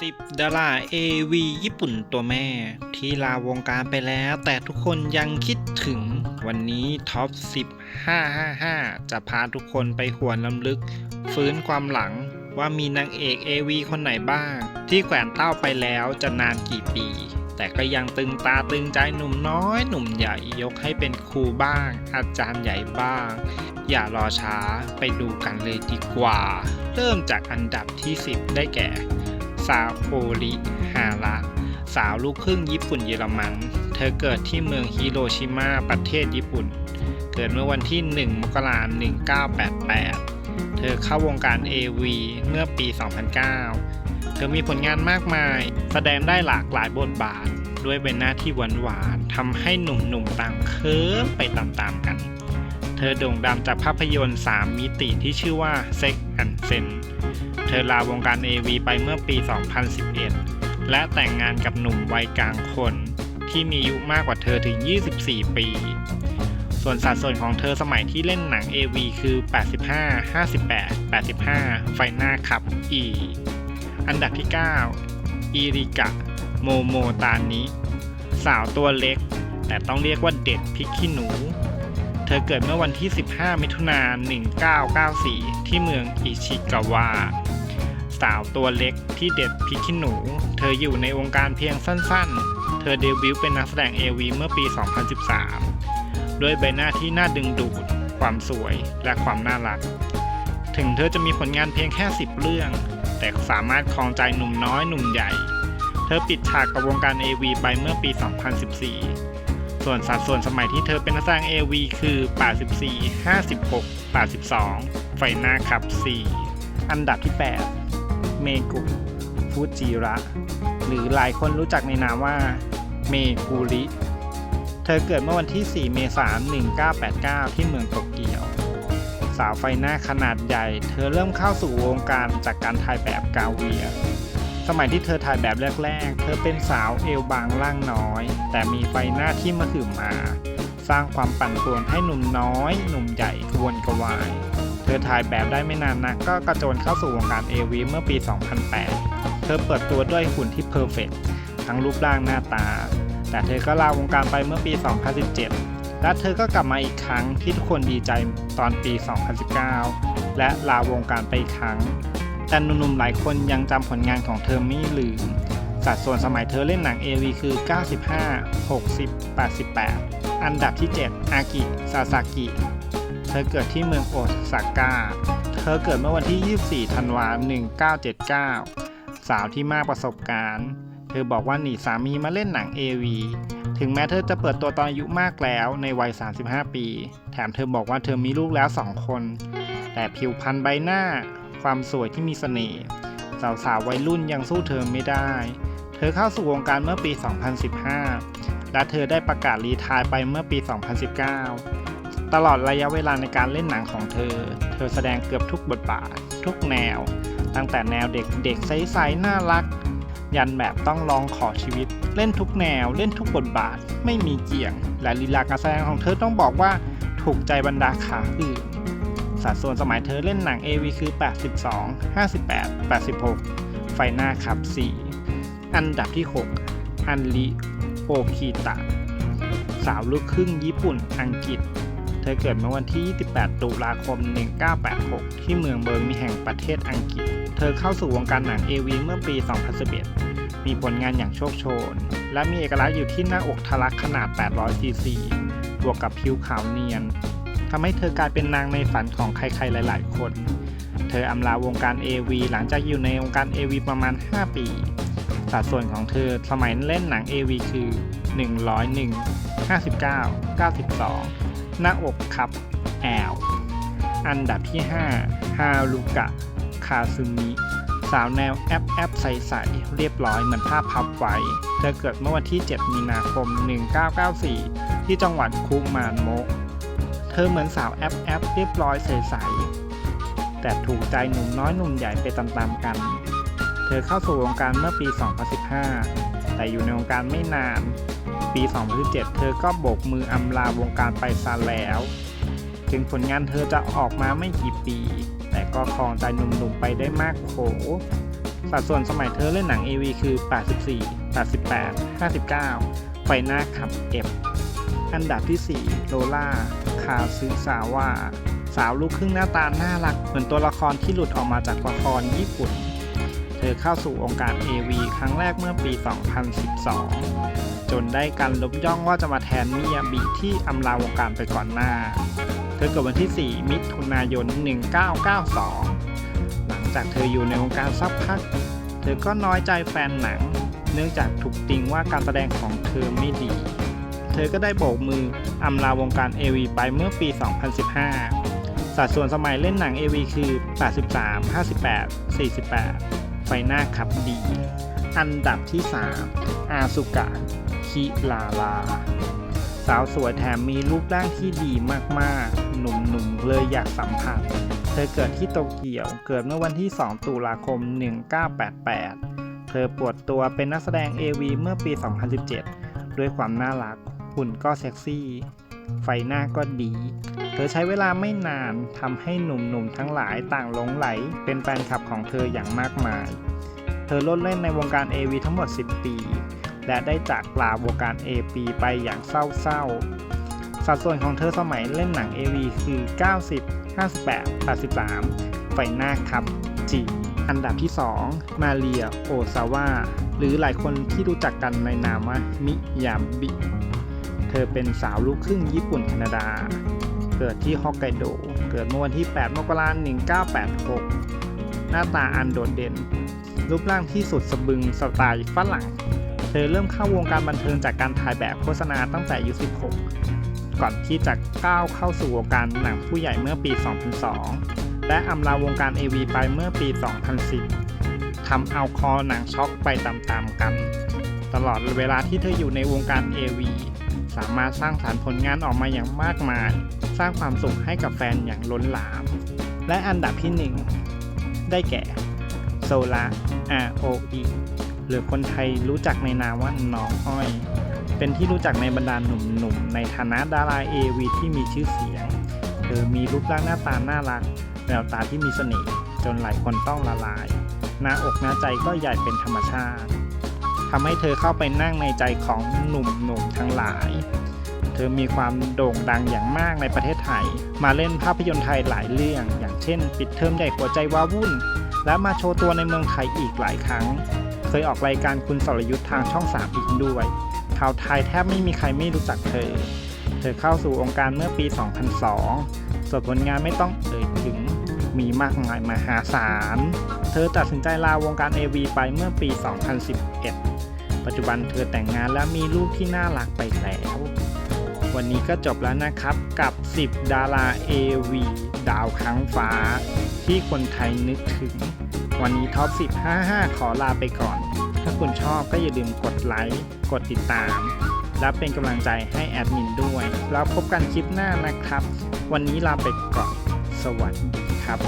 10ดารา AV ญี่ปุ่นตัวแม่ ที่ลาวงการไปแล้ว แต่ทุกคนยังคิดถึง วันนี้ท็อป 10 555 จะพาทุกคนไปหวนลำลึก ฟื้นความหลังว่ามีนางเอก AV คนไหนบ้าง ที่แขวนเต้าไปแล้วจะนานกี่ปี แต่ก็ยังตึงตาตึงใจหนุ่มน้อยหนุ่มใหญ่ยกให้เป็นครูบ้าง อาจารย์ใหญ่บ้าง อย่ารอช้าไปดูกันเลยดีกว่า เริ่มจากอันดับที่ 10 ได้แก่ ซาโอริฮาระสาวลูกครึ่งญี่ปุ่นเยอรมัน เธอเกิดที่เมืองฮิโรชิมาประเทศญี่ปุ่น เกิดเมื่อวันที่ 1 มกราคม 1988 เธอเข้าวงการ AV เมื่อปี 2009 เธอมีผลงานมากมาย แสดงได้หลากหลายบทบาท ด้วยเป็นหน้าที่หวานๆทำให้หนุ่มๆต่างเคิร์มไปตามๆกัน เธอโด่งดังจากภาพยนตร์ 3 มิติที่ชื่อว่า Sex and Sense เธอลาวงการ AV ไปเมื่อปี 2011 และแต่งงานกับหนุ่มวัยกลางคน ที่มีอายุมากกว่าเธอถึง 24 ปี ส่วนสัดส่วนของเธอสมัยที่เล่นหนัง AV คือ 85 58 85 ไฟหน้าขับ E อันดับที่ 9อิริกะ โมโมตานิ สาวตัวเล็ก แต่ต้องเรียกว่าเด็ดพริกขี้หนู เธอเกิดเมื่อวันที่ 15 มิถุนายน 1994 ที่เมืองอิชิกาวะ สาวตัวเล็กที่เด็ดพริกขี้หนู เธออยู่ในวงการเพียงสั้นๆ เธอเดบิวต์เป็นนักแสดง AV เมื่อปี 2013 ด้วยใบหน้าที่น่าดึงดูด ความสวยและความน่ารัก ถึงเธอจะมีผลงานเพียงแค่ 10 เรื่อง แต่สามารถครองใจหนุ่มน้อยหนุ่มใหญ่ เธอปิดฉากกับวงการ AV ไปเมื่อปี 2014 ส่วนสัดส่วนสมัยที่เธอเป็นนักแสดง AV คือ 84 56 82 ไฟหน้าขับ 4 อันดับที่ 8 เมกุฟูจิระ หรือหลายคนรู้จักในนามว่าเมกุริ เธอเกิดเมื่อวันที่ 4 เมษายน 1989 ที่เมืองโตเกียว สาวไฟหน้าขนาดใหญ่ เธอเริ่มเข้าสู่วงการจากการถ่ายแบบกาเวีย สมัยที่เธอถ่ายแบบแรกๆ เธอเป็นสาวเอวบางร่างน้อย แต่มีไฟหน้าที่มาถึมมา สร้างความปั่นป่วนให้หนุ่มน้อย หนุ่มใหญ่กวนกวาย ธอถ่ายแบบได้ไม่นานนักก็กระโจนเข้าสู่วงการเอวีเมื่อปี 2008 เธอเปิดตัวด้วยหุ่นที่เพอร์เฟกทั้งรูปร่างหน้าตา แต่เธอก็ลาวงการไปเมื่อปี 2017 และเธอก็กลับมาอีกครั้งที่ทุกคนดีใจตอนปี 2019 และลาวงการไปอีกครั้ง แต่หนุ่มๆหลายคนยังจำผลงานของเธอไม่ลืม สัดส่วนสมัยเธอเล่นหนัง AV คือ 95 60 88 อันดับที่ 7 อากิ ซาซากิ เธอเกิดที่เมืองโอซาก้า เธอเกิดเมื่อวันที่ 24 ธันวาคม 1979 สาวที่มากประสบการณ์ เธอบอกว่าหนีสามีมาเล่นหนัง AV ถึงแม้เธอจะเปิดตัวตอนอายุมากแล้วในวัย 35 ปี แถมเธอบอกว่าเธอมีลูกแล้ว 2 คน แต่ผิวพรรณใบหน้า ความสวยที่มีเสน่ห์สาวๆวัยรุ่นยังสู้เธอไม่ได้ เธอเข้าสู่วงการเมื่อปี 2015 และเธอได้ประกาศรีทายไปเมื่อปี 2019 ตลอดระยะเวลาในการเล่นหนังของเธอ เธอแสดงเกือบทุกบทบาท ทุกแนว ตั้งแต่แนวเด็กเด็กใสๆน่ารัก ยันแบบต้องลองขอชีวิต เล่นทุกแนว เล่นทุกบทบาท ไม่มีเกี่ยง และลีลาการแสดงของเธอต้องบอกว่าถูกใจบรรดาขาอื่นสัดส่วนสมัยเธอเล่นหนัง AV คือ 82 58 86 ไฟหน้าขับ 4 อันดับที่ 6 อันริโอคิตะ สาวลูกครึ่งญี่ปุ่นอังกฤษ เธอเกิดเมื่อวันที่ 28 ตุลาคม 1986 ที่เมืองเบิร์มิงแห่งประเทศอังกฤษ เธอเข้าสู่วงการหนัง AV เมื่อปี 2011 มีผลงานอย่างโชคโชน และมีเอกลักษณ์อยู่ที่หน้าอกทะลักขนาด 800 ซีซี บวกกับผิวขาวเนียน ทำให้เธอกลายเป็นนางในฝันของใครๆ หลาย ๆ คน เธออำลาวงการ AV หลังจากอยู่ในวงการ AV ประมาณ 5 ปี สัดส่วนของเธอสมัยเล่นหนัง AV คือ 101 59 92 หน้าอกครับแอลอันดับที่ 5 ฮารุกะ คาซึมิ สาวแนวแอปแอปใสๆ เรียบร้อยเหมือนภาพพับไว้ เธอเกิดเมื่อวันที่ 7 มีนาคม 1994 ที่จังหวัดคุมานโมะ เธอเหมือนสาวแอปแอปเรียบร้อยใสๆ แต่ถูกใจหนุ่มน้อยหนุ่มใหญ่ไปตามๆกัน เธอเข้าสู่วงการเมื่อปี 2015 แต่อยู่ในวงการไม่นาน ปี 2017 เธอก็โบกมืออำลาวงการไปซะแล้ว ถึงผลงานเธอจะออกมาไม่กี่ปี แต่ก็ครองใจหนุ่มๆไปได้มากโข สัดส่วนสมัยเธอเล่นหนัง AV คือ 84 88 59 ไฟหน้าขับ F อันดับที่ 4 โลล่า คาซึซาวะสาวลูกครึ่งหน้าตาน่ารัก เหมือนตัวละครที่หลุดออกมาจากละครญี่ปุ่น อเข้าสู่องค์การ AV ครั้งแรกเมื่อปี 2012 จนได้การลบย่องว่าจะมาแทนมิยาบิที่อำลาวงการไปก่อนหน้า เธอเกิดวันที่ 4 มิถุนายน 1992 หลังจากเธออยู่ในวงการสักพัก เธอก็น้อยใจแฟนหนัง เนื่องจากถูกติงว่าการแสดงของเธอไม่ดี เธอก็ได้โบกมืออำลาวงการ AV ไปเมื่อปี 2015สัดส่วนสมัยเล่นหนัง AV คือ 83 58 48 ฟหน้าขับดี อันดับที่ 3 อาสุกะ คิลาลา สาวสวยแถมมีรูปร่างที่ดีมากๆ หนุ่มๆเลยอยากสัมผัส เธอเกิดที่โตเกียว เกิดเมื่อวันที่ 2 ตุลาคม 1988 เธอปวดตัวเป็นนักแสดง AV เมื่อปี 2017 ด้วยความน่ารัก หุ่นก็เซ็กซี่ ไฟหน้าก็ดี เธอใช้เวลาไม่นานทำให้หนุ่มๆทั้งหลายต่างหลงไหล เป็นแฟนคลับของเธออย่างมากมาย เธอลดเล่นในวงการ AV ทั้งหมด 10 ปี และได้จากลาวงการ AP ไปอย่างเศร้าๆ สัดส่วนของเธอสมัยเล่นหนัง AV คือ 90 58 83 ไฟหน้าครับจีอันดับที่ 2 มาเรียโอซาวะหรือหลายคนที่รู้จักกันในนามว่ามิยาบิ เธอเป็นสาวลูกครึ่งญี่ปุ่นแคนาดา เกิดที่ฮอกไกโด เกิดเมื่อวันที่ 8 มกราคม 1986 หน้าตาอันโดดเด่น รูปร่างที่สุดสบึงสไตล์ฝรั่ง เธอเริ่มเข้าวงการบันเทิงจากการถ่ายแบบโฆษณาตั้งแต่อายุ 16 ก่อนที่จะก้าวเข้าสู่วงการหนังผู้ใหญ่เมื่อปี 2002 และอำลาวงการ AV ไปเมื่อปี 2010 ทำเอาคอหนังช็อกไปตามๆกัน ตลอดเวลาที่เธออยู่ในวงการ AV สามารถสร้างสารรค์ผลงานออกมาอย่างมากมาย สร้างความสุขให้กับแฟนอย่างล้นหลาม และอันดับที่ 1 ได้แก่โซลา ROE หรือคนไทยรู้จักในนามว่าน้องอ้อย เป็นที่รู้จักในบรรดาหนุ่มๆ ในฐานะดารา AV ที่มีชื่อเสียง เธอมีรูปร่างหน้าตาน่ารัก แววตาที่มีเสน่ห์จนหลายคนต้องละลาย หน้าอกหน้าใจก็ใหญ่เป็นธรรมชาติ ทำให้เธอเข้าไปนั่งในใจของหนุ่มๆทั้งหลาย เธอมีความโด่งดังอย่างมากในประเทศไทย มาเล่นภาพยนตร์ไทยหลายเรื่อง อย่างเช่น ปิดเทอมใหญ่หัวใจว้าวุ่น และมาโชว์ตัวในเมืองไทยอีกหลายครั้ง เคยออกรายการคุณสรยุทธ์ทางช่อง3อีกด้วยชาวไทยแทบไม่มีใครไม่รู้จักเธอ เธอเข้าสู่องค์การเมื่อปี 2002 ส่วนผลงานไม่ต้องเอ่ยถึงมีมากมายมหาศาล เธอตัดสินใจลาวงการ AV ไปเมื่อปี 2011 ปัจจุบันเธอแต่งงานและมีลูกที่น่ารักไปแล้ว วันนี้ก็จบแล้วนะครับกับ 10 ดารา AV ดาวค้างฟ้า ที่คนไทยนึกถึง วันนี้ท็อป 10 55 ขอลาไปก่อน ถ้าคุณชอบก็อย่าลืมกดไลค์ กดติดตาม และเป็นกำลังใจให้แอดมินด้วย แล้วพบกันคลิปหน้านะครับ วันนี้ลาไปก่อน สวัสดีครับ